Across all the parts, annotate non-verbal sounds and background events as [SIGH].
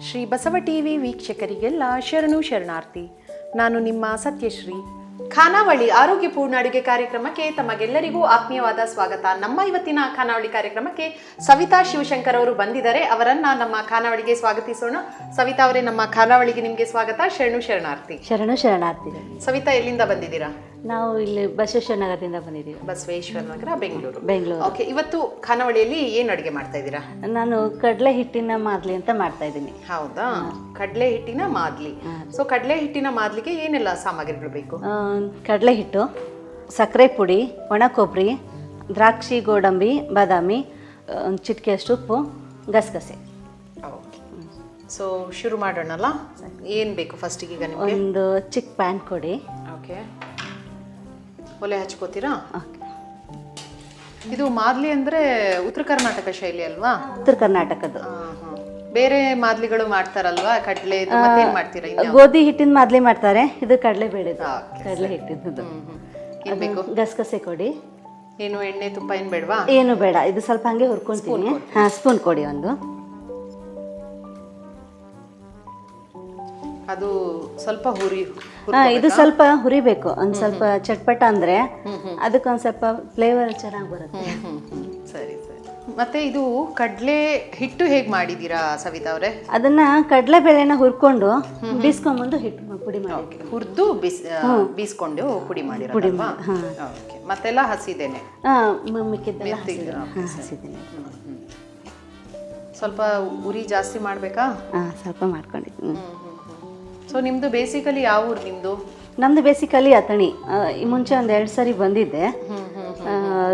Shri Basava TV ವೀಕ್ಷಕರಿಗೆಲ್ಲ ಶರಣು ಶರಣಾರ್ಥಿ. ನಾನು ನಿಮ್ಮ ಸತ್ಯಶ್ರೀ. ಖಾನಾವಳಿ ಆರೋಗ್ಯಪೂರ್ಣ ಅಡುಗೆ ಕಾರ್ಯಕ್ರಮಕ್ಕೆ ತಮಗೆಲ್ಲರಿಗೂ ಆತ್ಮೀಯವಾದ ಸ್ವಾಗತ. ನಮ್ಮ ಇವತ್ತಿನ ಖಾನಾವಳಿ ಕಾರ್ಯಕ್ರಮಕ್ಕೆ ಸವಿತಾ ಶಿವಶಂಕರ್ ಅವರು ಬಂದಿದ್ದಾರೆ. ಅವರನ್ನ ನಮ್ಮ ಖಾನಾವಳಿಗೆ ಸ್ವಾಗತಿಸೋಣ. ಸವಿತಾ ಅವರೇ ನಮ್ಮ ಖಾನಾವಳಿಗೆ ನಿಮಗೆ ಸ್ವಾಗತ. ಶರಣು ಶರಣಾರ್ಥಿ. ಶರಣು ಶರಣಾರ್ಥಿ ಸವಿತಾ ಎಲ್ಲಿಂದ ಬಂದಿದ್ದೀರಾ? ನಾವು ಇಲ್ಲಿ ಬಸವೇಶ್ವರ ನಗರದಿಂದ ಬಂದಿದ್ದೀವಿ. ಬಸವೇಶ್ವರ ನಗರ ಬೆಂಗಳೂರು. ಬೆಂಗಳೂರು. ಓಕೆ ಇವತ್ತು ಖಾನಾವಳಿಯಲ್ಲಿ ಏನು ಅಡುಗೆ ಮಾಡ್ತಾ ಇದ್ದೀರಾ? ನಾನು ಕಡಲೆ ಹಿಟ್ಟಿನ ಮಾದಲಿ ಅಂತ ಮಾಡ್ತಾ ಇದ್ದೀನಿ. ಹೌದಾ? ಕಡಲೆ ಹಿಟ್ಟಿನ ಮಾದಲಿ. ಸೊ ಕಡಲೆ ಹಿಟ್ಟಿನ ಮಾದಲಿಗೆ ಏನೆಲ್ಲ ಸಾಮಗ್ರಿಗಳು ಬೇಕು? ಕಡಲೆ ಹಿಟ್ಟು ಸಕ್ಕರೆ ಪುಡಿ ಒಣ ಕೊಬ್ಬರಿ ದ್ರಾಕ್ಷಿ ಗೋಡಂಬಿ ಬಾದಾಮಿ ಒಂದು ಚಿಟಿಕೆಯಷ್ಟು ಉಪ್ಪು ಗಸಗಸೆ. ಸೊ ಶುರು ಮಾಡೋಣಲ್ಲ? ಏನು ಬೇಕು ಫಸ್ಟಿಗೆ ಈಗ ನಿಮಗೆ? ಒಂದು ಚಿಕ್ಕ ಪ್ಯಾನ್ ಕೊಡಿ. ಓಕೆ ಒಲೆ ಹಚ್ಕೋತೀರಾ? ಓಕೆ. ಇದು ಮಾದ್ಲಿ ಅಂದ್ರೆ ಉತ್ತರ ಕರ್ನಾಟಕ ಶೈಲಿ ಅಲ್ವಾ? ಉತ್ತರ ಕರ್ನಾಟಕದ್ದು. ಬೇರೆ ಮಾದ್ಲಿಗಳು ಮಾಡ್ತಾರಲ್ವಾ? ಕಡಲೆ ಮಾಡ್ತೀರಾ ಗೋಧಿ ಹಿಟ್ಟಿನ ಮಾದಲಿ ಮಾಡ್ತಾರೆ. ಇದು ಕಡಲೆ ಬೇಳೆದು. Okay, ಕಡಲೆ ಹಿಟ್ಟಿದ್ದು. ಬೇಕು? ಗಸಗಸೆ ಕೊಡಿ. ಏನು ಎಣ್ಣೆ ತುಪ್ಪ ಏನು ಬೇಡವಾ? ಏನು ಬೇಡ. ಇದು ಸ್ವಲ್ಪ ಹಂಗೆ ಹುರ್ಕೊಂತೀನಿ ಹಾಂ ಸ್ಪೂನ್ ಕೊಡಿ ಒಂದು. ಅದು ಸ್ವಲ್ಪ ಹುರಿ ಇದು ಸ್ವಲ್ಪ ಹುರಿಬೇಕು. ಒಂದು ಸ್ವಲ್ಪ ಚಟ್ಪಟ ಅಂದ್ರೆ ಅದಕ್ಕೆ ಒಂದ್ ಸ್ವಲ್ಪ ಫ್ಲೇವರ್ ಚೆನ್ನಾಗಿ ಬರುತ್ತೆ. ಸರಿ ಸರಿ. ಮತ್ತೆ ಇದು ಕಡಲೆ ಹಿಟ್ಟು ಹೇಗ್ ಮಾಡಿದೀರಾ ಸವಿತಾ ಅವರೇ? ಅದನ್ನ ಕಡಲೆ ಬೇಳೆನ ಹುರ್ಕೊಂಡು ಬೀಸ್ಕೊಂಡ್ಬಂದು ಹಿಟ್ಟು ಪುಡಿ ಮಾಡಿ. ಹುರಿದು ಬಿಸ್ ಬೀಸ್ಕೊಂಡು ಪುಡಿ ಮಾಡಿ ಓಕೆ. ಮತ್ತೆಲ್ಲ ಹಸಿದೇನೆ? ಹಾ ಮ- ಮಿಕ್ಕಿದ್ದೆಲ್ಲ ಮೆತ್ತಿಗೆ, ಹಸಿದ್ದೀನಿ ಸ್ವಲ್ಪ ಉರಿ ಜಾಸ್ತಿ ಮಾಡಬೇಕಾ? ಸ್ವಲ್ಪ ಮಾಡ್ಕೊಂಡಿದ್ದೀನಿ ಸೊ ನಿಮ್ದು ಬೇಸಿಕಲಿ ಯಾವ ಊರು ನಿಮ್ದು? ನಮ್ದು ಬೇಸಿಕಲಿ ಅಥಣಿ. ಆ, ಈ ಮುಂಚೆ ಒಂದ್ ಎರಡ್ ಸರಿ ಬಂದಿದ್ದೆ.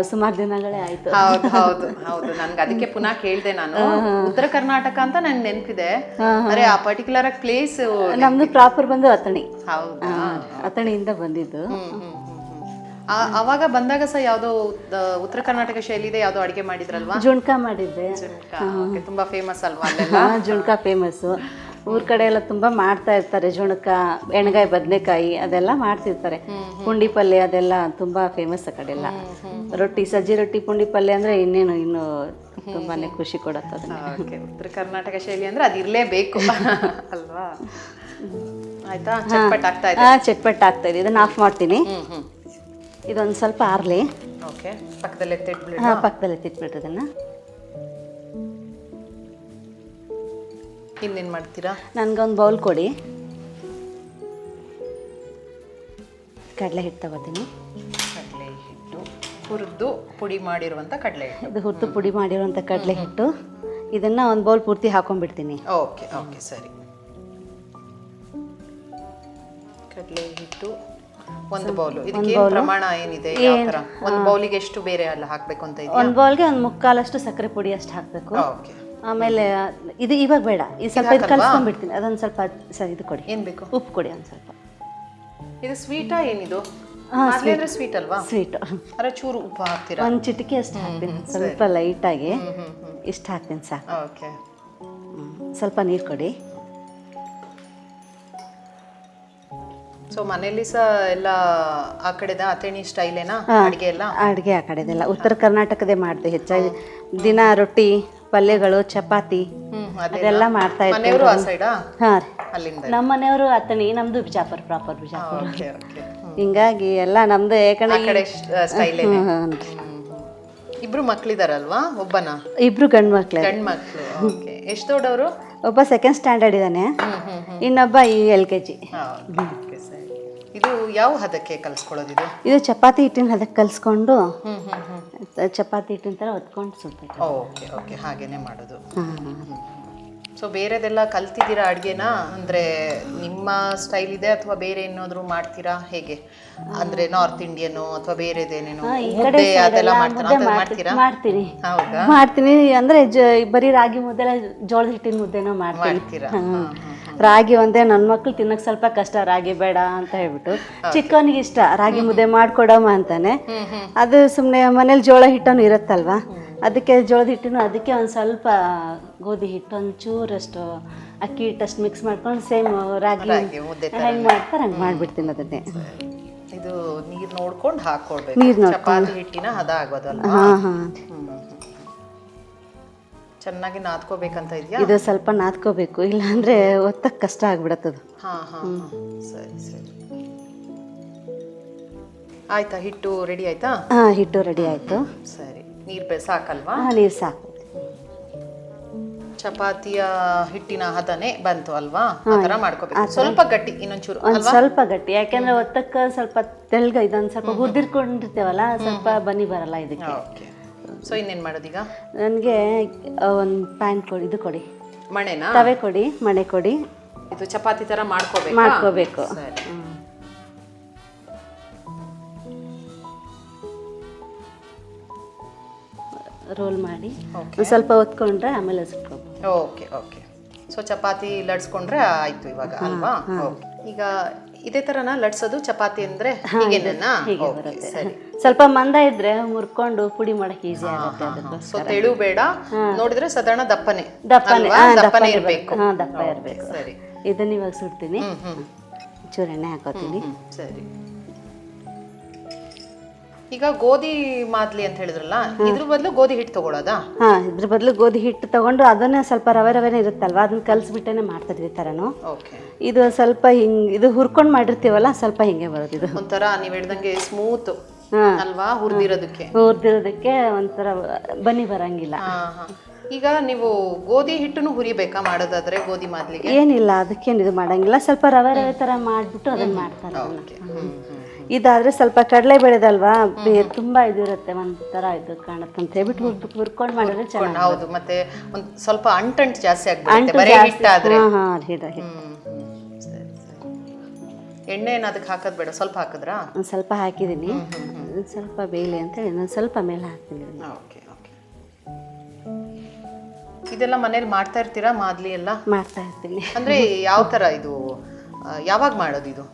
ಸುಮಾರು ದಿನಗಳೇ ಆಯ್ತು. ಹೌದು ಹೌದು ಹೌದು. ನನ್ಗೆ ಅದಕ್ಕೆ ಪುನಃ ಕೇಳ್ದೆ ನಾನು. ಉತ್ತರ ಕರ್ನಾಟಕ ಅಂತ ನನ್ ನೆನಪಿದೆ. ಅರೆ ಆ ಪರ್ಟಿಕ್ಯುಲರ್ ಪ್ಲೇಸ್ ನಮ್ದು ಪ್ರಾಪರ್ ಬಂದು ಅಥಣಿ. ಹೌದಾ? ಅಥಣಿಯಿಂದ ಬಂದಿದ್ದು. ಆ- ಅವಾಗ ಬಂದಾಗ ಸಹ ಯಾವ್ದೋ ಉತ್- ಉತ್ತರ ಕರ್ನಾಟಕ ಶೈಲಿದೆ ಯಾವ್ದೋ ಅಡಿಗೆ ಮಾಡಿದ್ರಲ್ವಾ? ಜುಣ್ಕ ಮಾಡಿದ್ದೆ. ಜುಣ್ಕಾ. Okay, ತುಂಬಾ ಫೇಮಸ್ ಅಲ್ವಾ ಅಲ್ಲೆಲ್ಲ? ಹಾ, ಜುಣ್ಕ ಫೇಮಸ್ಸು ಊರ್ ಕಡೆ ಎಲ್ಲ ತುಂಬಾ ಮಾಡ್ತಾ ಇರ್ತಾರೆ ಜುಣಕ ಎಣ್ಗಾಯಿ ಬದನೆಕಾಯಿ ಅದೆಲ್ಲ ಮಾಡ್ತಿರ್ತಾರೆ. ಪುಂಡಿ ಪಲ್ಯ ಅದೆಲ್ಲ ತುಂಬಾ ಫೇಮಸ್ ಆ ಕಡೆ ಎಲ್ಲ. ರೊಟ್ಟಿ ಸಜ್ಜಿ ರೊಟ್ಟಿ ಪುಂಡಿ ಪಲ್ಯ ಅಂದ್ರೆ ಇನ್ನೇನು ಇನ್ನು ತುಂಬಾನೇ ಖುಷಿ ಕೊಡುತ್ತೆ ಅದನ್ನ ಉತ್ತರ ಕರ್ನಾಟಕ ಶೈಲಿ ಅಂದ್ರೆ ಇರಲೇಬೇಕು. [LAUGHS] ಅಲ್ವಾ? ಆಯ್ತಾ? ಚಟ್ಪಟ್ ಆಗ್ತಾ ಇದೆ. ಚಟ್ಪಟ್ ಆಗ್ತಾ ಇದೆ. ಇದನ್ನ ಆಫ್ ಮಾಡ್ತೀನಿ. ಇದೊಂದ್ ಸ್ವಲ್ಪ ಆರ್ಲಿ. ಓಕೆ. ಪಕ್ಕದಲ್ಲೇ ಹಾ ಪಕ್ಕದಲ್ಲಿ ತಿಟ್ಬಿಟ್ಟು ಅದನ್ನ. ಇನ್ನೇನ್ ಮಾಡ್ತೀರಾ? ನನಗೊಂದು ಬೌಲ್ ಕೊಡಿ. ಕಡಲೆ ಹಿಟ್ಟು ತಗೋತೀನಿ. ಕಡಲೆ ಹಿಟ್ಟು ಹುರಿದು ಪುಡಿ ಮಾಡಿರುವಂಥ ಕಡಲೆ ಹಿಟ್ಟು ಇದು ಹುರಿದು ಪುಡಿ ಮಾಡಿರುವಂಥ ಕಡಲೆ ಹಿಟ್ಟು ಇದನ್ನು ಒಂದು ಬೌಲ್ ಪೂರ್ತಿ ಹಾಕೊಂಡ್ಬಿಡ್ತೀನಿ. ಓಕೆ ಓಕೆ ಸರಿ. ಕಡಲೆ ಹಿಟ್ಟು ಒಂದು ಬೌಲು ಇದಕ್ಕೆ ಏನ್ ಪ್ರಮಾಣ ಏನಿದೆ? ಯಾವ ಒಂದು ಬೌಲಿಗೆ ಎಷ್ಟು ಬೇರೆ ಅಲ್ಲ ಹಾಕಬೇಕು ಅಂತ ಇದೆಯಾ? ಒಂದು ಬೌಲ್ಗೆ ಒಂದು ಮುಕ್ಕಾಲಷ್ಟು ಸಕ್ಕರೆ ಪುಡಿ ಅಷ್ಟು ಹಾಕಬೇಕು. ಓಕೆ. ಆಮೇಲೆ ಇದು ಇವಾಗ ಬೇಡ ಇದು ಸ್ವಲ್ಪ ಇದು ಕಲ್ಸ್ಕೊಂಡ್ಬಿಡ್ತೀನಿ. ಅದೊಂದು ಸ್ವಲ್ಪ ಸರಿ ಇದು ಕೊಡಿ. ಏನು ಬೇಕು? ಉಪ್ಪು ಕೊಡಿ ಒಂದು ಸ್ವಲ್ಪ. ಇದು ಸ್ವೀಟಾ ಏನಿದು? ಸ್ವೀಟ್. ಅಲ್ವಾ? ಸ್ವೀಟ್. ಅರೆ ಚೂರು ಉಪ್ಪು ಹಾಕ್ತೀರಾ? ಒಂದು ಚಿಟಿಕೆ ಅಷ್ಟು ಹಾಕ್ತೀನಿ. ಸ್ವಲ್ಪ ಲೈಟಾಗಿ ಇಷ್ಟು ಹಾಕ್ತೀನಿ ಸಾಕು. ಓಕೆ. ಸ್ವಲ್ಪ ನೀರು ಕೊಡಿ. ಸೊ ಮನೆಯಲ್ಲಿ ಸಹ ಎಲ್ಲ ಆ ಕಡೆದ? ಅಥೇಣಿ ಸ್ಟೈಲೇನಾ? ಅಡಿಗೆ ಎಲ್ಲ? ಅಡುಗೆ ಆ ಕಡೆದೆಲ್ಲ. ಉತ್ತರ ಕರ್ನಾಟಕದೇ ಮಾಡಿದೆ ಹೆಚ್ಚಾಗಿ. ದಿನ ರೊಟ್ಟಿ ಪಲ್ಯಗಳು ಚಪಾತಿ ಅದೆಲ್ಲ ಮಾಡ್ತಾ ಇದ್ರು ಹಾ ರೀ. ನಮ್ಮ ಮನೆಯವರು ಅತನಿ ನಮ್ದು ಬಿಜಾಪುರ ಪ್ರಾಪರ್ ಬಿಜಾಪುರ. ಹಿಂಗಾಗಿ ಎಲ್ಲ ನಮ್ದು ಯಾಕಂದ್ರೆ. ಇಬ್ರು ಮಕ್ಳಿದಾರಲ್ವಾ? ಒಬ್ಬನ? ಇಬ್ರು ಗಂಡು ಮಕ್ಳು. ಗಂಡ್ ಮಕ್ಳು ಎಷ್ಟು ದೊಡ್ಡವರು? ಒಬ್ಬ ಸೆಕೆಂಡ್ ಸ್ಟ್ಯಾಂಡರ್ಡ್ ಇದ್ದಾನೆ ಇನ್ನೊಬ್ಬ ಈ ಎಲ್ ಕೆ ಜಿ ಇದು ಯಾವ ಹದಕ್ಕೆ ಕಲಿಸ್ಕೊಳ್ಳೋದಿದೆ? ಇದು ಚಪಾತಿ ಹಿಟ್ಟಿನ ಹದಕ್ಕೆ ಕಲಿಸ್ಕೊಂಡು ಚಪಾತಿ ಹಿಟ್ಟಿನ ಥರ ಹೊತ್ಕೊಂಡು ಸುತ್ತ ಓಕೆ ಓಕೆ. ಹಾಗೇನೆ ಮಾಡೋದು. ಸೊ ಬೇರೆದೆಲ್ಲ ಕಲ್ತಿದ್ದೀರಾ ಅಡುಗೆನ? ಅಂದರೆ ನಿಮ್ಮ ಸ್ಟೈಲ್ ಇದೆ ಅಥವಾ ಬೇರೆ ಏನಾದರೂ ಮಾಡ್ತೀರಾ? ಹೇಗೆ? ಅಂದರೆ ನಾರ್ತ್ ಇಂಡಿಯನು ಅಥವಾ ಬೇರೆದೇನೇನು ಮುದ್ದೆ ಅದೆಲ್ಲ ಮಾಡ್ತಾರಾ? ಮಾಡ್ತೀನಿ. ಹೌದಾ? ಮಾಡ್ತೀನಿ. ಅಂದ್ರೆ ಬರೀ ರಾಗಿ ಮುದ್ದೆಲ್ಲ ಜೋಳದ ಹಿಟ್ಟಿನ ಮುದ್ದೆನೂ ಮಾಡ್ತೀರಾ. ರಾಗಿ ಒಂದೇ ನನ್ನ ಮಕ್ಳು ತಿನ್ನಕ್ ಸ್ವಲ್ಪ ಕಷ್ಟ. ರಾಗಿ ಬೇಡ ಅಂತ ಹೇಳ್ಬಿಟ್ಟು. ಚಿಕ್ಕವನಿಗೆ ಇಷ್ಟ. ರಾಗಿ ಮುದ್ದೆ ಮಾಡ್ಕೊಡಮ್ಮ ಅಂತಾನೆ. ಅದು ಸುಮ್ಮನೆ ಮನೇಲಿ ಜೋಳ ಹಿಟ್ಟನು ಇರುತ್ತಲ್ವಾ? ಅದಕ್ಕೆ ಜೋಳದ ಹಿಟ್ಟನು ಅದಕ್ಕೆ ಒಂದು ಸ್ವಲ್ಪ ಗೋಧಿ ಹಿಟ್ಟು ಒಂಚೂರಷ್ಟು ಚೂರಷ್ಟು ಅಕ್ಕಿ ಹಿಟ್ಟಷ್ಟು ಮಿಕ್ಸ್ ಮಾಡ್ಕೊಂಡು ಸೇಮ್ ರಾಗಿ ಹೆಂಗೆ ಮಾಡ್ತಾರೆ ಹಂಗೆ ಮಾಡ್ಬಿಡ್ತೀನಿ ಅದನ್ನೇ. ಇದು ನೀರು ನೋಡ್ಕೊಂಡು ಹಾಕೊಳ್ಬೇಕು ನೀರ್ ಚಪಾತಿ ಹಿಟ್ಟಿನ ಹದ ಆಗೋದಲ್ಲ ಹಾಂ. ಹಾಂ ಹ್ಮ್. ಚೆನ್ನಾಗಿ ನಾದ್ಕೋಬೇಕಂತ ಇದೆಯಾ? ಇದು ಸ್ವಲ್ಪ ನಾದ್ಕೋಬೇಕು ಇಲ್ಲಾಂದ್ರೆ ಒತ್ತಕ್ಕೆ ಕಷ್ಟ ಆಗ್ಬಿಡತ್ತದು. ಹಾಂ ಹಾಂ ಹಾ. ಸರಿ ಸರಿ. ಆಯ್ತಾ ಹಿಟ್ಟು ರೆಡಿ ಆಯ್ತಾ? ಹಾಂ ಹಿಟ್ಟು ರೆಡಿ ಆಯ್ತು. ಸರಿ. ನೀರು ಬೆ ಸಾಕಲ್ವಾ ಹಾ ನೀರು ಸಾಕು. ಚಪಾತಿಯ ಹಿಟ್ಟಿನ ಹದನೆ ಬಂತು ಅಲ್ವಾ? ಆ ಥರ ಮಾಡ್ಕೋಬೇಕು. ಸ್ವಲ್ಪ ಗಟ್ಟಿ ಇನ್ನೊಂಚೂರು ಒಂದು ಸ್ವಲ್ಪ ಗಟ್ಟಿ ಯಾಕೆಂದ್ರೆ ಒತ್ತಕ್ಕ ಸ್ವಲ್ಪ ತೆಳ್ಗ ಇದೊಂದು ಸ್ವಲ್ಪ ಹುರ್ದಿರ್ಕೊಂಡಿರ್ತೇವಲ್ಲ ಸ್ವಲ್ಪ ಬನ್ನಿ ಬರಲ್ಲ ಇದಕ್ಕೆ. ಓಕೆ. ಸೊ ಇನ್ನೇನು ಮಾಡೋದೀಗ? ನನಗೆ ಒಂದು ಪ್ಯಾನ್ ಕೊಡಿ ಇದು ಕೊಡಿ. ಮಣೆನಾ? ತವೆ ಕೊಡಿ ಮಣೆ ಕೊಡಿ. ಇದು ಚಪಾತಿ ತರ ಮಾಡ್ಕೋಬೇಕು? ಮಾಡ್ಕೋಬೇಕು. ರೋಲ್ ಮಾಡಿ. ಸ್ವಲ್ಪ ಹೊತ್ಕೊಂಡ್ರೆ ಆಮೇಲೆ ಓಕೆ ಓಕೆ ಸೊ ಚಪಾತಿ ಲಡ್ಸ್ಕೊಂಡ್ರೆ ಆಯ್ತು ಇವಾಗ ಅಲ್ವಾ. ಈಗ ಇದೇ ತರನ ಲಟ್ಸೋದು ಚಪಾತಿ ಅಂದ್ರೆ ಹೀಗೇನಾ ಓಕೆ ಸರಿ. ಸ್ವಲ್ಪ ಮಂದ ಇದ್ರೆ ಮುರ್ಕೊಂಡು ಪುಡಿ ಮಾಡಕ್ಕೆ ಈಸಿ ಆಗುತ್ತೆ ಸೊ ತೆಳು ಬೇಡ. ನೋಡಿದ್ರೆ ಸಾಧಾರಣ ದಪ್ಪನೆ. ದಪ್ಪನೆ. ಅಲ್ವಾ? ಹಾ, ದಪ್ಪನೆ ದಪ್ಪನೆ ಇರ್ಬೇಕು. ಹಾ ದಪ್ಪ ಇರಬೇಕು. ಸರಿ. ಇದನ್ನ ಇವಾಗ ಸುಡ್ತೀನಿ. ಹ್ಮ್ ಹ್ಮ್. ಚೂರು ಎಣ್ಣೆ ಹಾಕೋತೀನಿ. ಹ್ಮ್, ಸರಿ. ಈಗ ಗೋಧಿ ಮಾದ್ಲಿ ಅಂತ ಹೇಳಿದ್ರಲ್ಲ ಇದ್ರ ಬದಲು ಗೋಧಿ ಹಿಟ್ಟು ತಗೊಳ್ಳೋದಾ ಹಾ ಇದ್ರ ಬದಲು ಗೋಧಿ ಹಿಟ್ಟು ತಗೊಂಡು ಅದನ್ನ ಸ್ವಲ್ಪ ರವೆ ರವೆನೇ ಇರುತ್ತಲ್ವಾ? ಅದನ್ನ ಕಲ್ಸ್ಬಿಟ್ಟೇನೆ ಮಾಡ್ತಿದ್ವಿ ತರನು. ಓಕೆ. ಇದು ಸ್ವಲ್ಪ ಹಿಂಗ್ ಇದು ಹುರ್ಕೊಂಡು ಮಾಡಿರ್ತೀವಲ್ಲ ಸ್ವಲ್ಪ ಹಿಂಗೆ ಬರೋದು ಇದು. ಒಂಥರ ನೀವ್ ಹೇಳ್ದಂಗೆ ಸ್ಮೂತ್. ಅಲ್ವಾ ಹುರ್ದಿರೋದಕ್ಕೆ? ಹುರ್ದಿರೋದಕ್ಕೆ ಒಂಥರ ಬನ್ನಿ ಬರಂಗಿಲ್ಲ. ಈಗ ನೀವು ಗೋಧಿ ಹಿಟ್ಟನ್ನು ಹುರಿಬೇಕಾ ಮಾಡೋದಾದ್ರೆ ಗೋಧಿ ಮಾದ್ಲಿಗೆ? ಏನಿಲ್ಲ ಅದಕ್ಕೇನು ಇದು ಮಾಡಂಗಿಲ್ಲ. ಸ್ವಲ್ಪ ರವೆ ರವೆ ತರ ಮಾಡ್ಬಿಟ್ಟು ಅದನ್ನ ಮಾಡ್ತಾರೆ ಇದಾದ್ರೆ ಸ್ವಲ್ಪ ಕಡಲೆ ಬೆಳೆದಲ್ವಾ? ಬೇರೆ ತುಂಬಾ ಇದಿರುತ್ತೆ ಒಂದು ತರ ಇದು ಕಾಣುತ್ತೆ ಅಂತ ಹೇಳ್ಬಿಟ್ಟು ಹುರ್ದು ಹುರ್ಕೊಂಡು ಮಾಡಿದ್ರೆ ಚೆನ್ನಾಗಿ ಹೌದು ಮತ್ತೆ ಒಂದು ಸ್ವಲ್ಪ ಅಂಟಂಟ್ ಜಾಸ್ತಿ ಆಗ್ಬಿಡುತ್ತೆ ಬರೀ ಹಿಟ್ಟಾದ್ರೆ ಹಾ ಹಾ ಹಿಡ ಎಣ್ಣೆ ಏನು ಅದಕ್ಕೆ ಹಾಕೋದು ಬೇಡ ಸ್ವಲ್ಪ ಹಾಕಿದ್ರಾ? ಒಂದು ಸ್ವಲ್ಪ ಹಾಕಿದ್ದೀನಿ ಸ್ವಲ್ಪ ಸ್ವಲ್ಪ ಬೇಯಲಿ ಅಂತೇಳಿ ನಾನು ಸ್ವಲ್ಪ ಮೇಲೆ ಹಾಕ್ತೀನಿ. Okay okay. ಇದೆಲ್ಲ ಮನೇಲಿ ಮಾಡ್ತಾ ಇರ್ತೀರಾ ಮಾದ್ಲಿ ಎಲ್ಲ? ಮಾಡ್ತಾ ಇರ್ತೀನಿ. ಅಂದ್ರೆ ಯಾವ ತರ ಇದು ಯಾವಾಗ ಮಾಡೋದು ಇದು?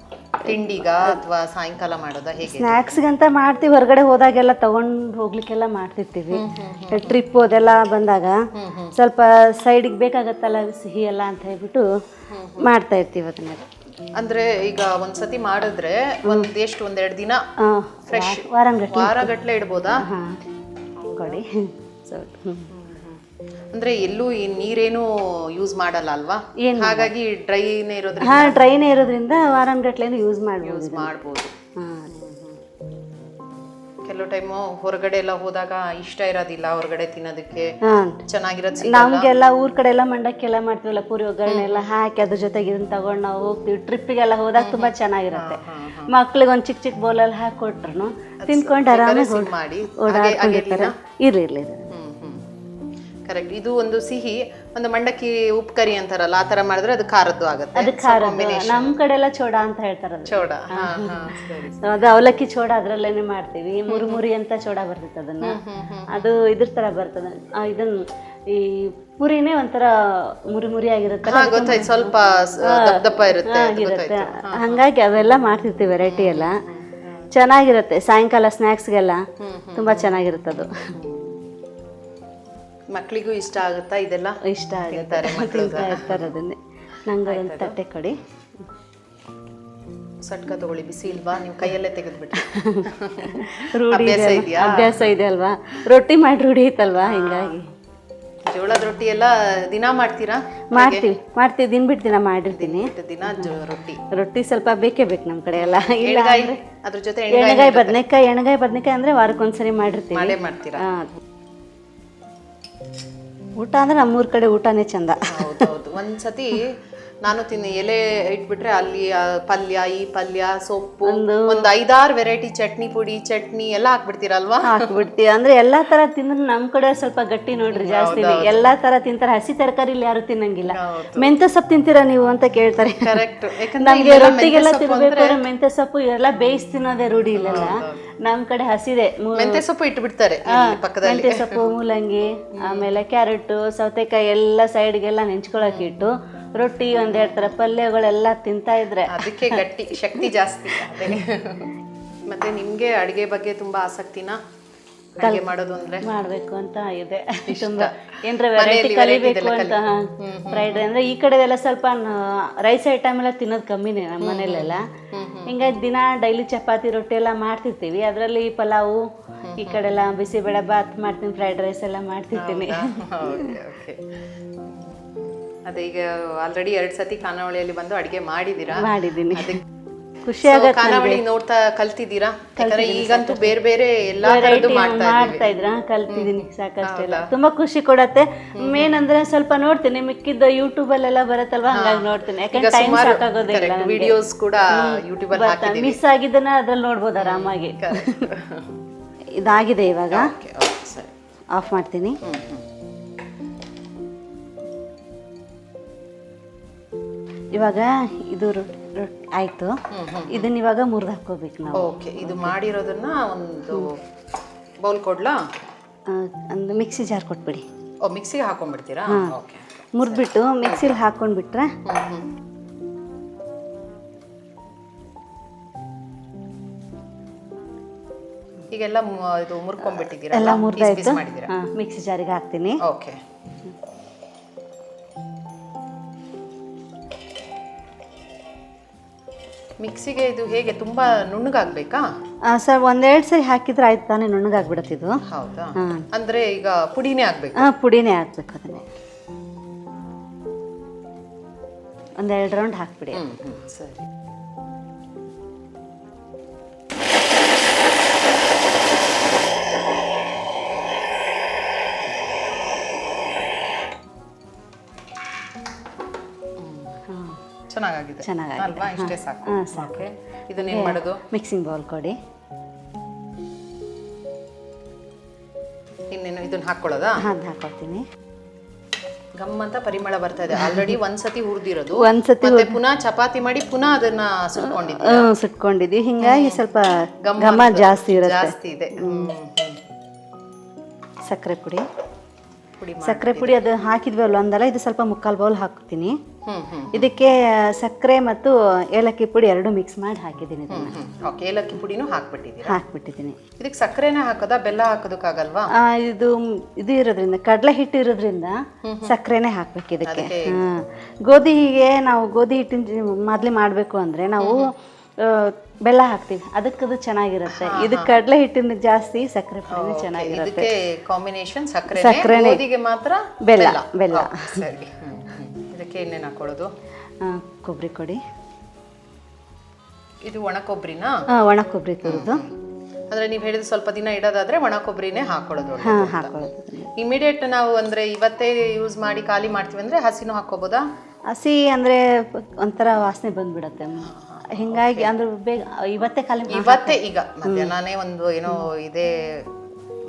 ತಿಂಡಿಗ ಅಥವಾ ಸಾಯಂಕಾಲ ಮಾಡೋದಾ ಹೇಗೆ? ಸ್ನ್ಯಾಕ್ಸ್ಗಂತ ಮಾಡ್ತೀವಿ. ಹೊರಗಡೆ ಹೋದಾಗೆಲ್ಲ ತಗೊಂಡು ಹೋಗ್ಲಿಕ್ಕೆಲ್ಲ ಮಾಡ್ತಿರ್ತೀವಿ. ಟ್ರಿಪ್ ಅದೆಲ್ಲ ಬಂದಾಗ ಸ್ವಲ್ಪ ಸೈಡಿಗೆ ಬೇಕಾಗತ್ತಲ್ಲ ಸಿಹಿ ಎಲ್ಲ ಅಂತ ಹೇಳ್ಬಿಟ್ಟು ಮಾಡ್ತಾ ಇರ್ತೀವಿ ಅದನ್ನೆಲ್ಲ ಅಂದ್ರೆ ಈಗ ಒಂದ್ಸತಿ ಮಾಡಿದ್ರೆ ಒಂದ್ ಎಷ್ಟು ಒಂದೆರಡು ದಿನ ಫ್ರೆಶ್ ವಾರಂಗಟ್ಲೆ ವಾರಗಟ್ಲೆ ಇಡ್ಬೋದಾ? ಕೊಡಿ. ಸೊ ಅಂದ್ರೆ ಎಲ್ಲೂ ಈ ನೀರೇನು ಯೂಸ್ ಮಾಡಲ್ಲ ಅಲ್ವಾ ಹಾಗಾಗಿ ಡ್ರೈನೇ ಇರೋದ್ರಿಂದ ಹಾಂ ಡ್ರೈನೇ ಇರೋದ್ರಿಂದ ವಾರಂಗಟ್ಲೆನೂ ಯೂಸ್ ಮಾಡ್ಬೋದು ಯೂಸ್ ಮಾಡ್ಬೋದು. ಹಾಂ. ಕೆಲವು ಟೈಮು ಹೊರಗಡೆ ಎಲ್ಲ ಹೋದಾಗ ಇಷ್ಟ ಇರೋದಿಲ್ಲ ಹೊರಗಡೆ ತಿನ್ನೋದಕ್ಕೆ. ಹಾಂ. ಚೆನ್ನಾಗಿರೋದು ನಮಗೆಲ್ಲ ಊರ್ ಕಡೆ ಎಲ್ಲ ಮಂಡಕ್ಕೆಲ್ಲ ಮಾಡ್ತೀವಲ್ಲ ಪೂರಿ ಒಗ್ಗರಣೆ ಎಲ್ಲ ಹಾಕಿ ಅದ್ರ ಜೊತೆಗೆ ಇದನ್ನ ತಗೊಂಡು ನಾವು ಹೋಗ್ತೀವಿ. ಟ್ರಿಪ್ಪಿಗೆಲ್ಲ ಹೋದಾಗ ತುಂಬಾ ಚೆನ್ನಾಗಿರುತ್ತೆ. ಮಕ್ಳಿಗೆ ಒಂದು ಚಿಕ್ಕ ಚಿಕ್ಕ ಬೌಲಲ್ಲಿ ಹಾಕಿ ಕೊಟ್ರು ತಿನ್ಕೊಂಡು ಆರಾಮಾಗಿ ಸಿಮ್ ಮಾಡಿ. ಓಡಾಡ್ಕೊಂಡಿರ್ತಾರೆ. ಇರ್ಲಿ ಇರ್ಲಿ ಇರ್ಲಿ. ಹ್ಮ್ ಹ್ಮ್. ಕರೆಕ್ಟ್ ಇದು ಒಂದು ಸಿಹಿ ಒಂದು ಮಂಡಕ್ಕಿ ಉಪ್ಪು ಕರಿ ಅಂತಾರಲ್ಲ ಆ ತರ ಮಾಡಿದ್ರೆ ಅದು ಖಾರದ್ದು ಆಗುತ್ತೆ. ಅದು ನಮ್ಮ ಕಡೆ ಎಲ್ಲ ಚೋಡ ಅಂತ ಹೇಳ್ತಾರಲ್ಲ ಚೋಡ. [LAUGHS] ಅದು ಅವಲಕ್ಕಿ ಚೋಡ ಅದ್ರಲ್ಲೇನೆ ಮಾಡ್ತೀವಿ. ಮುರುಮುರಿ ಅಂತ ಚೋಡ ಬರ್ತೈತೆ ಅದನ್ನ. ಅದು ಇದ್ರ ತರ ಬರ್ತದೆ. ಇದನ್ ಇದನ್ನ ಈ ಪುರಿನೇ ಒಂಥರ ಮುರಿ ಮುರಿ ಆಗಿರುತ್ತೆ ಸ್ವಲ್ಪ ದಪ್ಪ ಇರುತ್ತೆ ಹಂಗಾಗಿ ಅವೆಲ್ಲ ಮಾಡ್ತಿರ್ತೀವಿ ವೆರೈಟಿ ಎಲ್ಲ. ಚೆನ್ನಾಗಿರುತ್ತೆ. ಸಾಯಂಕಾಲ ಸ್ನ್ಯಾಕ್ಸ್ಗೆಲ್ಲ ತುಂಬಾ ಚೆನ್ನಾಗಿರುತ್ತೆ ಅದು ಮಕ್ಳಿಗೂ ಇಷ್ಟ ಆಗುತ್ತಾ ಇದೆಲ್ಲ? ಇಷ್ಟ ಆಗುತ್ತಾರೆ ತಿಂತಾ ಇರ್ತಾರೆ ಅದನ್ನೇ. ನಂಗೆ ಒಂದು ತಟ್ಟೆ ಕೊಡಿ. ಸಟ್ಕ ತಗೊಳ್ಳಿ ಬಿಸಿ ಇಲ್ವಾ? ನೀವು ಕೈಯಲ್ಲೇ ತೆಗೆದ್ಬಿಟ್ಟು [LAUGHS] ರೂಢಿ ಅಭ್ಯಾಸ ಇದೆ ಇದೆಯಾ? ಅಭ್ಯಾಸ ಇದೆ ಅಲ್ವಾ ರೊಟ್ಟಿ ಮಾಡಿ ರೂಢಿ ಐತಲ್ವಾ? ಹಿಂಗಾಗಿ. ಜೋಳದ ರೊಟ್ಟಿ ಎಲ್ಲ ದಿನಾ ಮಾಡ್ತೀರಾ? ಮಾಡ್ತೀವಿ. ಮಾಡ್ತೀವಿ. ದಿನ ಬಿಟ್ಟು ದಿನ ಮಾಡಿರ್ತೀನಿ. ದಿನ ಜೋ- ರೊಟ್ಟಿ. ರೊಟ್ಟಿ ಸ್ವಲ್ಪ ಬೇಕೇ ಬೇಕು ನಮ್ಮ ಕಡೆ ಎಲ್ಲ. ಇಲ್ಲ ಎಣ್ಗಾಯಿ? ಅದ್ರ ಜೊತೆ ಎಣ್ಣೆಗಾಯಿ ಬದನೆಕಾಯಿ ಎಣ್ಣೆಗಾಯಿ ಬದನೆಕಾಯಿ ಅಂದ್ರೆ ವಾರಕ್ಕೊಂದ್ಸರಿ ಮಾಡಿರ್ತೀವಿ ಮಾಡೇ ಮಾಡ್ತೀರಾ? ಹಾ. ಊಟ ಅಂದ್ರೆ ನಮ್ಮೂರ ಕಡೆ ಊಟನೇ ಚಂದ. ಹೌದೌದು ಒಂದ್ಸತಿ ನಾನು ತಿನ್ನಿ. ಎಲೆ ಇಟ್ಬಿಟ್ರೆ ಅಲ್ಲಿ ಆ ಪಲ್ಯ ಈ ಪಲ್ಯ ಸೊಪ್ಪು ಒಂದು ಐದಾರು ವೆರೈಟಿ ಚಟ್ನಿ ಪುಡಿ ಚಟ್ನಿ ಎಲ್ಲ ಹಾಕ್ಬಿಡ್ತೀರಲ್ವಾ? ಹಾಕ್ಬಿಡ್ತೀವಿ ಅಂದ್ರೆ ಎಲ್ಲಾ ತರ ತಿಂದ್ರೆ ನಮ್ ಕಡೆ ಸ್ವಲ್ಪ ಗಟ್ಟಿ ನೋಡ್ರಿ ಜಾಸ್ತಿ ಎಲ್ಲಾ ತರ ತಿಂತಾರೆ. ಹಸಿ ತರಕಾರಿಲಿ ಯಾರು ತಿನ್ನಂಗಿಲ್ಲ. ಮೆಂತ್ಯ ಸೊಪ್ಪು ತಿಂತೀರಾ ನೀವು ಅಂತ ಕೇಳ್ತಾರೆ. ಕರೆಕ್ಟ್ ಯಾಕಂದ್ರೆ ನಮ್ಗೆ ಇಲ್ಲೆಲ್ಲ ರೊಟ್ಟಿಗೆಲ್ಲ ಮೆಂತ್ಯ ಸೊಪ್ಪು ಮೆಂತ್ಯ ಸೊಪ್ಪು ಎಲ್ಲ ಬೇಯಿಸಿ ತಿನ್ನೋದೇ ರೂಢಿ ಇಲ್ಲಲ್ಲ ನಮ್ ಕಡೆ ಹಸಿದೆ. ಮೆಂತೆ ಮೆಂತ್ಯ ಸೊಪ್ಪು ಇಟ್ಬಿಡ್ತಾರೆ ಇಲ್ಲಿ ಪಕ್ಕದಲ್ಲಿ. ಮೆಂತ್ಯ ಸೊಪ್ಪು ಮೂಲಂಗಿ ಆಮೇಲೆ ಕ್ಯಾರೆಟ್ ಸೌತೆಕಾಯಿ ಎಲ್ಲ ಸೈಡ್ಗೆಲ್ಲ ನೆಂಚ್ಕೊಳಕ್ ಇಟ್ಟು ರೊಟ್ಟಿ ಒಂದೆರಡು ತರ ಪಲ್ಯಗಳೆಲ್ಲ ತಿಂತಾ ಇದ್ರೆ. ಅದಕ್ಕೆ ಗಟ್ಟಿ ಶಕ್ತಿ ಜಾಸ್ತಿ. ಅದೇ. ಮತ್ತೆ ನಿಮ್ಗೆ ಅಡಿಗೆ ಬಗ್ಗೆ ತುಂಬಾ ಆಸಕ್ತಿನಾ? ಅಡುಗೆ ಮಾಡೋದು ಅಂದ್ರೆ? ಮಾಡ್ಬೇಕು ಅಂತ ಇದೆ. ತುಂಬಾ. ಏನ್ರ ವೆರೈಟಿ ಕಲಿಬೇಕು ಅಂತ ಫ್ರೈಡ್ ಅಂದ್ರೆ ಈ ಕಡೆದೆಲ್ಲ ಸ್ವಲ್ಪ ರೈಸ್ ಐಟಮ್ ಎಲ್ಲ ತಿನ್ನೋದು ಕಮ್ಮಿನೇ ನಮ್ಮ ಮನೇಲೆಲ್ಲ. ಹಿಂಗಾಗಿ ದಿನ ಡೈಲಿ ಚಪಾತಿ ರೊಟ್ಟಿ ಎಲ್ಲ ಮಾಡ್ತಿರ್ತೀವಿ. ಅದರಲ್ಲಿ ಪಲಾವು ಈ ಕಡೆ ಎಲ್ಲ ಬಿಸಿಬೇಳೆ ಬಾತ್ ಮಾಡ್ತೀನಿ ಫ್ರೈಡ್ ರೈಸ್ ಎಲ್ಲ ಮಾಡ್ತಿರ್ತೀನಿ. ಅದೇ ಈಗ ಆಲ್ರೆಡಿ ಎರಡ್ ಸತಿ ಖಾನಾವಳಿಯಲ್ಲಿ ಬಂದು ಅಡಿಗೆ ಮಾಡಿದೀರಾ? ಮಾಡಿದ್ದೀನಿ ಖುಷಿ ಖಾನಾವಳಿ ನೋಡ್ತಾ ಕಲ್ತಿದ್ದೀರಾ? ಯಾಕಂದ್ರೆ ಈಗಂತೂ ಬೇರೆ ಬೇರೆ ಎಲ್ಲಾ ತರದ್ದು ಮಾಡ್ತಾ ಇದ್ರ? ಕಲ್ತಿದ್ದೀನಿ ಸಾಕಷ್ಟೆಲ್ಲ ತುಂಬಾ ಖುಷಿ ಕೊಡತ್ತೆ. ಮೇನ್ ಅಂದ್ರೆ ಸ್ವಲ್ಪ ನೋಡ್ತೀನಿ ಮಿಕ್ಕಿದ್ದ ಯೂಟ್ಯೂಬ್ ಅಲ್ಲೆಲ್ಲ ಬರತ್ತಲ್ವಾ? ಹಂಗಾಗಿ ನೋಡ್ತೀನಿ. ಯಾಕಂದ್ರೆ ಟೈಮ್ ಸಾಕಾಗೋದಿಲ್ಲ ವಿಡಿಯೋಸ್ ಕೂಡ ಯೂಟ್ಯೂಬ್ ಅಲ್ಲಿ ಮಿಸ್ ಆಗಿದ್ದನ್ನ ಅದ್ರಲ್ಲಿ ನೋಡ್ಬೋದು ಆರಾಮಾಗಿ. [LAUGHS] ಇದಾಗಿದೆ ಇವಾಗ. ಆಫ್ ಮಾಡ್ತೀನಿ. ಇವಾಗ ಇದು ರೊ- ಆಯ್ತು. ಇದನ್ನ ಇವಾಗ ಮುರಿದು ಹಾಕೋಬೇಕು ನಾವು. ಓಕೆ ಇದು ಮಾಡಿರೋದನ್ನ ಒಂದು ಬೌಲ್ ಕೊಡ್ಲಾ? ಆ, ಒಂದು ಮಿಕ್ಸಿ ಜಾರ್ ಕೊಟ್ಬಿಡಿ. ಓ ಮಿಕ್ಸಿಗೆ ಹಾಕೊಂಡ್ಬಿಡ್ತೀರಾ? ಓಕೆ. ಮುರಿದ್ಬಿಟ್ಟು ಮಿಕ್ಸಿಲಿ ಹಾಕೊಂಡ್ಬಿಟ್ರೆ ಈಗೆಲ್ಲ ಮು- ಇದು ಮುರ್ಕೊಂಡ್ಬಿಟ್ಟಿದ್ದೀರಾ ಎಲ್ಲ ಪೀಸ್ ಮಾಡಿದ್ದೀರಾ? ಹಾಂ ಮಿಕ್ಸಿ ಜಾರಿಗೆ ಹಾಕ್ತೀನಿ. ಓಕೆ. ಮಿಕ್ಸಿಗೆ ಇದು ಹೇಗೆ ತುಂಬಾ ನುಣ್ಣಗಾಗ್ಬೇಕಾ? ಸರ್ ಒಂದೆರಡು ಸರಿ ಹಾಕಿದ್ರೆ ಆಯ್ತು ತಾನೇ ನುಣ್ಣಗಾಗ್ಬಿಡತ್ತಿದು ಹೌದಾ? ಹಾಂ. ಅಂದ್ರೆ ಈಗ ಪುಡಿನೇ ಆಗಬೇಕು. ಹಾಂ ಪುಡಿನೇ ಹಾಕ್ಬೇಕು ಅದನ್ನೇ. ಒಂದೆರಡು ರೌಂಡ್ ಹಾಕ್ಬಿಡಿ. ಸರಿ. ಚೆನ್ನಾಗಾಗಿದೆ. ಚೆನ್ನಾಗಿದೆ ಅಲ್ವಾ? ಇಷ್ಟೇ ಸಾಕು. ಹಾಂ ಸಾಕು. ಇದನ್ನೇನು ಮಾಡೋದು? ಮಿಕ್ಸಿಂಗ್ ಬೌಲ್ ಕೊಡಿ. ಇನ್ನೇನು ಇದನ್ನ ಹಾಕೊಳ್ಳೋದಾ? ಹಾಂ ಹಾಕೊಳ್ತೀನಿ. ಗಮ್ ಅಂತ ಪರಿಮಳ ಬರ್ತಾ ಇದೆ. ಆಲ್ರೆಡಿ ಒಂದ್ಸತಿ ಹುರಿದಿರೋದು. ಒಂದ್ಸತಿ ಪುನಃ ಚಪಾತಿ ಮಾಡಿ ಪುನಃ ಅದನ್ನ ಸುಟ್ಕೊಂಡಿದ್ದೆ ಹ್ಞೂ ಸುಟ್ಕೊಂಡಿದ್ವಿ ಹಿಂಗಾಗಿ ಸ್ವಲ್ಪ ಘಮ ಜಾಸ್ತಿ ಇರುತ್ತೆ. ಜಾಸ್ತಿ ಇದೆ. ಸಕ್ಕರೆ ಪುಡಿ. ಸಕ್ಕರೆ ಪುಡಿ ಅದು ಹಾಕಿದ್ವಿ ಅಲ್ವಾ ಒಂದಲ್ಲ ಇದು ಸ್ವಲ್ಪ ಮುಕ್ಕಾಲು ಬೌಲ್ ಹಾಕ್ತೀನಿ. ಇದಕ್ಕೆ ಸಕ್ಕರೆ ಮತ್ತು ಏಲಕ್ಕಿ ಪುಡಿ ಎರಡು ಮಿಕ್ಸ್ ಮಾಡಿ ಹಾಕಿದ್ದೀನಿ ಓಕೆ ಏಲಕ್ಕಿ ಪುಡಿನೂ ಹಾಕ್ಬಿಟ್ಟಿದ್ದೀನಿ ಹಾಕ್ಬಿಟ್ಟಿದ್ದೀನಿ. ಇದಕ್ಕೆ ಸಕ್ಕರೆನೇ ಹಾಕೋದಾ ಬೆಲ್ಲ ಹಾಕೋದಕ್ಕಾಗಲ್ವಾ? ಇದು ಇದು ಇರೋದ್ರಿಂದ ಕಡಲೆ ಹಿಟ್ಟು ಇರೋದ್ರಿಂದ ಸಕ್ಕರೆನೇ ಹಾಕ್ಬೇಕು ಇದಕ್ಕೆ. ಗೋಧಿಗೆ ನಾವು ಗೋಧಿ ಹಿಟ್ಟಿನ ಮೊದಲು ಮಾಡಬೇಕು ಅಂದರೆ ನಾವು ಬೆಲ್ಲ ಹಾಕ್ತೀವಿ. ಅದಕ್ಕದು ಚೆನ್ನಾಗಿರುತ್ತೆ. ಇದು ಕಡಲೆ ಹಿಟ್ಟಿನ ಜಾಸ್ತಿ ಸಕ್ಕರೆ ಪುಡಿನ ಚೆನ್ನಾಗಿರುತ್ತೆ. ಕಾಂಬಿನೇಷನ್ ಸಕ್ಕರೆ ಸಕ್ಕರೆನೇ. ಗೋಧಿಗೆ ಮಾತ್ರ ಬೆಲ್ಲ, ಬೆಲ್ಲ. ಸರಿ. ಇದಕ್ಕೆ ಏನೇನು ಹಾಕೊಳ್ಳೋದು ಕೊಬ್ಬರಿ ಕೊಡಿ. ಇದು ಒಣ ಕೊಬ್ಬರಿನಾ ಒಣ ಕೊಬ್ಬರಿ ತುರಿದು ಅಂದ್ರೆ ನೀವು ಹೇಳಿದ ಸ್ವಲ್ಪ ದಿನ ಇಡೋದಾದ್ರೆ ಒಣ ಕೊಬ್ಬರಿನೇ ಹಾಕೊಳ್ಳೋದು ಇಮಿಡಿಯೇಟ್ ನಾವು ಅಂದ್ರೆ ಇವತ್ತೇ ಯೂಸ್ ಮಾಡಿ ಖಾಲಿ ಮಾಡ್ತೀವಿ ಅಂದ್ರೆ ಹಸಿನೂ ಹಾಕೋಬೋದಾ ಹಸಿ ಅಂದ್ರೆ ಒಂಥರ ವಾಸನೆ ಬಂದ್ಬಿಡತ್ತೆ. ಹಿಂಗಾಗಿ ಅಂದ್ರೆ ಬೇಗ ಇವತ್ತೇ ಖಾಲಿ ಇವತ್ತೇ ಈಗ ಮಧ್ಯಾಹ್ನನೇ ಒಂದು ಏನೋ ಇದೇ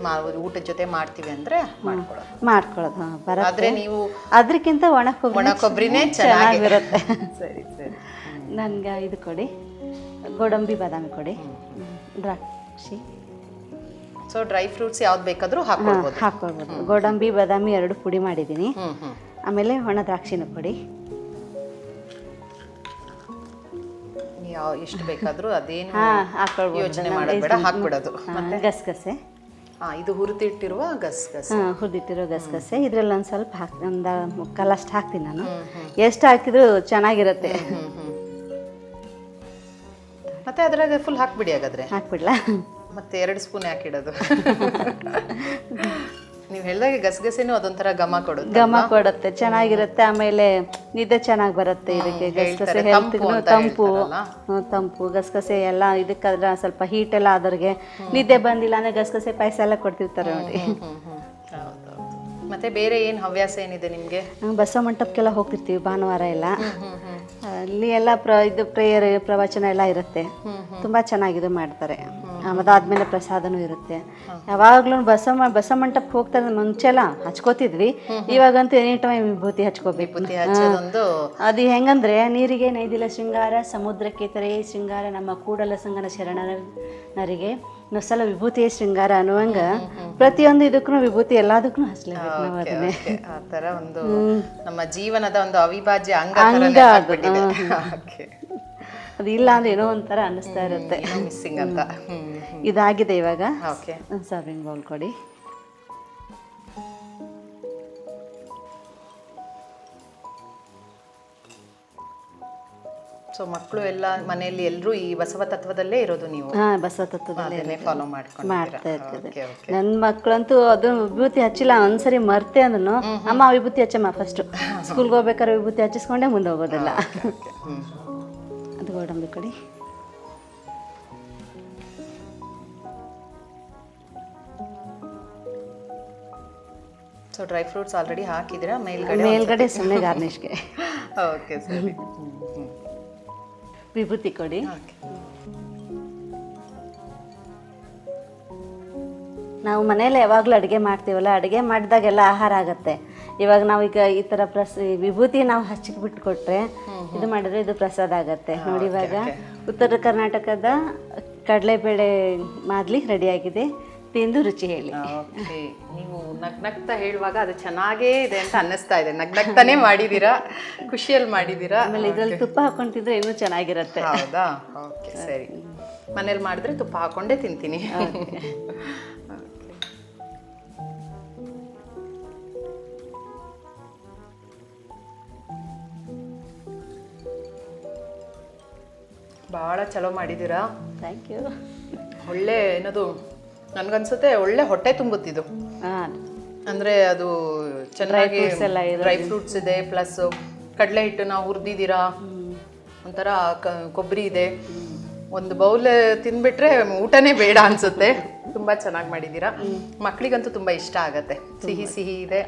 ಮಾ- ಊಟದ ಜೊತೆ ಮಾಡ್ತೀವಿ ಅಂದ್ರೆ ಮಾಡ್ಕೊಳ್ಳೋದು. ಮಾಡ್ಕೊಳ್ಳೋದು ಹಾಂ ಆದ್ರೆ ನೀವು ಅದಕ್ಕಿಂತ ಒಣ ಒಣ ಕೊಬ್ಬರಿನೇ ಚೆನ್ನಾಗಿರುತ್ತೆ. ಸರಿ ಸರಿ. ನನಗೆ ಇದು ಕೊಡಿ. ಗೋಡಂಬಿ ಬಾದಾಮಿ ಕೊಡಿ. ದ್ರಾಕ್ಷಿ. ಸೊ ಡ್ರೈ ಫ್ರೂಟ್ಸ್ ಯಾವ್ದು ಬೇಕಾದರೂ ಹಾಕೊಳ್ಬೋದು ಹಾಕ್ಕೊಳ್ಬೋದು. ಗೋಡಂಬಿ ಬಾದಾಮಿ ಎರಡು ಪುಡಿ ಮಾಡಿದ್ದೀನಿ ಆಮೇಲೆ ಒಣ ದ್ರಾಕ್ಷಿನೂ ಕೊಡಿ. ಯಾವ ಎಷ್ಟು ಬೇಕಾದರೂ ಅದೇನು ಹಾಕ್ಕೊಳ್ಬೋದು. ಯೋಚನೆ ಮಾಡೋದು ಬೇಡ ಹಾಕ್ಬಿಡೋದು. ಗಸಗಸೆ. ಇದು ಹುರಿದಿಟ್ಟಿರುವ ಗಸಗಸೆ. ಹುರಿದಿಟ್ಟಿರೋ ಗಸಗಸೆ. ಇದ್ರಲ್ಲಿ ಒಂದು ಸ್ವಲ್ಪ ಹಾಕಿ ಒಂದು ಮುಕ್ಕಾಲಷ್ಟು ಹಾಕ್ತೀನಿ ನಾನು. ಎಷ್ಟು ಹಾಕಿದ್ರು ಚೆನ್ನಾಗಿರುತ್ತೆ. ಮತ್ತೆ ಅದ್ರಾಗ ಫುಲ್ ಹಾಕ್ಬಿಡಿ ಹಾಗಾದ್ರೆ. ಹಾಕ್ಬಿಡ್ಲಾ? ಮತ್ತೆ ಎರಡು ಸ್ಪೂನ್ ಹಾಕಿಡೋದು [LAUGHS] ನೀವು ಹೇಳಿದಾಗೆ ಗಸಗಸೆನು ಅದೊಂಥರ ಘಮ ಕೊಡುತ್ತೆ ಘಮ ಕೊಡುತ್ತೆ ಚೆನ್ನಾಗಿರುತ್ತೆ ಆಮೇಲೆ ನಿದ್ದೆ ಚೆನ್ನಾಗಿ ಬರುತ್ತೆ ಇದಕ್ಕೆ ಗಸಗಸೆ ಹೇಳ್ತಾರೆ, ಹೆಲ್ತ್ ತಂಪು. ತಂಪು ಗಸಗಸೆ ಎಲ್ಲ ಇದಕ್ಕಾದ್ರೆ ಸ್ವಲ್ಪ ಹೀಟ್ ಎಲ್ಲ ಆದವ್ರಿಗೆ ನಿದ್ದೆ ಬಂದಿಲ್ಲ ಅಂದ್ರೆ ಗಸಗಸೆ ಪಾಯಸ ಎಲ್ಲ ಕೊಡ್ತಿರ್ತಾರೆ ನೋಡಿ. ಮತ್ತೆ ಬೇರೆ ಏನು ಹವ್ಯಾಸ ಏನಿದೆ ನಿಮ್ಗೆ? ಬಸವ ಮಂಟಪಕ್ಕೆಲ್ಲ ಹೋಗ್ತಿರ್ತೀವಿ ಭಾನುವಾರ ಎಲ್ಲ. ಅಲ್ಲಿ ಎಲ್ಲ ಪ್ರ ಇದು ಪ್ರೇಯರ್ ಪ್ರವಚನ ಎಲ್ಲ ಇರುತ್ತೆ. ತುಂಬಾ ಚೆನ್ನಾಗಿದೆ ಮಾಡ್ತಾರೆ. ಅದಾದ್ಮೇಲೆ ಪ್ರಸಾದನೂ ಇರುತ್ತೆ. ಯಾವಾಗ್ಲೂ ಬಸ ಬಸ ಮಂಟಪಕ್ಕೆ ಹೋಗ್ತಾ ಇದ್ದ ಮುಂಚೆ ಎಲ್ಲ ಹಚ್ಕೋತಿದ್ವಿ. ಇವಾಗಂತೂ ಎನಿ ಟೈಮ್ ವಿಭೂತಿ ಹಚ್ಕೋಬೇಕು ಅದು ಹೆಂಗಂದ್ರೆ ನೀರಿಗೆ ನೈದಿಲ ಶೃಂಗಾರ ಸಮುದ್ರಕ್ಕೆ ತೆರೆ ಶೃಂಗಾರ ನಮ್ಮ ಕೂಡಲ ಸಂಗನ ಶರಣರಿಗೆ ನೊಸಲ ವಿಭೂತಿಯ ಶೃಂಗಾರ ಅನ್ನುವಂಗ ಪ್ರತಿಯೊಂದು ಇದಕ್ಕೂ ವಿಭೂತಿ ಎಲ್ಲದಕ್ಕೂ ಹಚ್ಲೇಬೇಕು ನಾವು ಅದನ್ನೇ. ಆ ತರ ಒಂದು ನಮ್ಮ ಜೀವನದ ಒಂದು ಅವಿಭಾಜ್ಯ ಅಂಗ ಅಂಗ [LAUGHS] ಅದು, ಇಲ್ಲ ಅಂದ್ರೆ ಏನೋ ಒಂಥರ ಅನ್ನಿಸ್ತಾ ಇರುತ್ತೆ. ಮಿಸ್ಸಿಂಗ್ ಅಂತ. ಇದಾಗಿದೆ ಇವಾಗ. ಓಕೆ. ಸರ್ವಿಂಗ್ ಬೌಲ್ ಕೊಡಿ. ಸೊ ಮಕ್ಕಳು ಎಲ್ಲ ಮನೆಯಲ್ಲಿ ಎಲ್ಲರೂ ಈ ಬಸವ ತತ್ವದಲ್ಲೇ ಇರೋದು ನೀವು? ಹಾ ಬಸವ ತತ್ವದಲ್ಲಿ ಫಾಲೋ ಮಾಡ್ಕೊಂಡು ಮಾಡ್ತಾ ಇರ್ತದೆ ನನ್ನ ಮಕ್ಕಳಂತೂ ಅದು ವಿಭೂತಿ ಹಚ್ಚಿಲ್ಲ ಒಂದ್ಸರಿ ಮರ್ತೆ ಅದನ್ನು ಅಮ್ಮ ವಿಭೂತಿ ಹಚ್ಚಮ್ಮ ಫಸ್ಟ್ ಸ್ಕೂಲ್ಗೆ ಹೋಗ್ಬೇಕಾದ್ರೆ ವಿಭೂತಿ ಹಚ್ಚಿಸ್ಕೊಂಡೆ ಮುಂದೆ ಹೋಗೋದಿಲ್ಲ. ಅದು ಗೋಡಂಬಿ ಕೊಡಿ. ಸೊ ಡ್ರೈ ಫ್ರೂಟ್ಸ್ ಆಲ್ರೆಡಿ ಹಾಕಿದ್ದೀರಾ? ಮೇಲ್ಗಡೆ ಮೇಲ್ಗಡೆ ಸುಮ್ಮನೆ ಗಾರ್ನಿಶ್ಗೆ ಓಕೆ ಸರಿ. ವಿಭೂತಿ ಕೊಡಿ. ನಾವು ಮನೇಲಿ ಯಾವಾಗಲೂ ಅಡುಗೆ ಮಾಡ್ತೀವಲ್ಲ ಅಡುಗೆ ಮಾಡಿದಾಗೆಲ್ಲ ಆಹಾರ ಆಗುತ್ತೆ. ಇವಾಗ ನಾವು ಈಗ ಈ ಥರ ಪ್ರಸ ವಿಭೂತಿ ನಾವು ಹಚ್ಚಿಗೆ ಬಿಟ್ಟು ಕೊಟ್ಟರೆ ಇದು ಮಾಡಿದ್ರೆ ಇದು ಪ್ರಸಾದ ಆಗುತ್ತೆ. ನೋಡಿ ಇವಾಗ ಉತ್ತರ ಕರ್ನಾಟಕದ ಕಡಲೆಬೇಳೆ ಮಾದಲಿ ರೆಡಿಯಾಗಿದೆ. ತಿಂದು ರುಚಿ ಹೇಳಿ. ನೀವು ನಗ್ ನಗ್ತಾ ಹೇಳುವಾಗ ಅದು ಚೆನ್ನಾಗೇ ಇದೆ ಅಂತ ಅನ್ನಿಸ್ತಾ ಇದೆ. ನಗ್ ನಗ್ತಾನೆ ಮಾಡಿದ್ದೀರಾ ಖುಷಿಯಲ್ಲಿ ಮಾಡಿದ್ದೀರಾ ಆಮೇಲೆ ಇದ್ರಲ್ಲಿ ತುಪ್ಪ ಹಾಕೊಂಡು ತಿಂದರೆ ಇನ್ನೂ ಚೆನ್ನಾಗಿರುತ್ತೆ. ಹೌದಾ? [LAUGHS] ಓಕೆ ಸರಿ. ಮನೇಲಿ ಮಾಡಿದ್ರೆ ತುಪ್ಪ ಹಾಕೊಂಡೇ ತಿಂತೀನಿ. ಭಾಳ ಚಲೋ ಮಾಡಿದ್ದೀರಾ ಥ್ಯಾಂಕ್ ಯು ಒಳ್ಳೆ ಏನದು? ನನಗನ್ಸುತ್ತೆ ಒಳ್ಳೆ ಹೊಟ್ಟೆ ತುಂಬುತ್ತಿದ್ದು. ಅಂದ್ರೆ ಅದು ಚೆನ್ನಾಗಿ ಡ್ರೈ ಫ್ರೂಟ್ಸ್ ಇದೆ ಪ್ಲಸ್ ಕಡಲೆ ಹಿಟ್ಟನ್ನ ಹುರಿದಿದ್ದೀರಾ? ಒಂಥರ ಕೊಬ್ಬರಿ ಇದೆ. ಒಂದು ಬೌಲ್ ತಿಂದ್ಬಿಟ್ರೆ ಊಟನೇ ಬೇಡ ಅನ್ಸುತ್ತೆ. ತುಂಬಾ ಚೆನ್ನಾಗಿ ಮಾಡಿದ್ದೀರಾ. ಮಕ್ಕಳಿಗಂತೂ ತುಂಬಾ ಇಷ್ಟ ಆಗತ್ತೆ. ಸಿಹಿ ಸಿಹಿ ಇದೆ.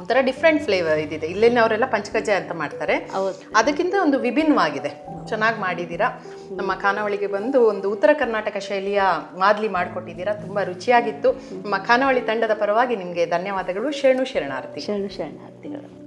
ಒಂಥರ ಡಿಫ್ರೆಂಟ್ ಫ್ಲೇವರ್ ಇದಿದೆ. ಇಲ್ಲಿನ ಅವರೆಲ್ಲ ಪಂಚಕಜ್ಜಾಯ ಅಂತ ಮಾಡ್ತಾರೆ. ಅದಕ್ಕಿಂತ ಒಂದು ವಿಭಿನ್ನವಾಗಿದೆ. ಚೆನ್ನಾಗಿ ಮಾಡಿದ್ದೀರಾ ನಮ್ಮ ಖಾನಾವಳಿಗೆ ಬಂದು ಒಂದು ಉತ್ತರ ಕರ್ನಾಟಕ ಶೈಲಿಯ ಮಾದಲಿ ಮಾಡಿಕೊಟ್ಟಿದ್ದೀರಾ ತುಂಬ ರುಚಿಯಾಗಿತ್ತು. ನಮ್ಮ ಖಾನಾವಳಿ ತಂಡದ ಪರವಾಗಿ ನಿಮಗೆ ಧನ್ಯವಾದಗಳು. ಶರಣು ಶರಣಾರ್ಥಿ ಶರಣು ಶರಣಾರ್ಥಿಗಳು.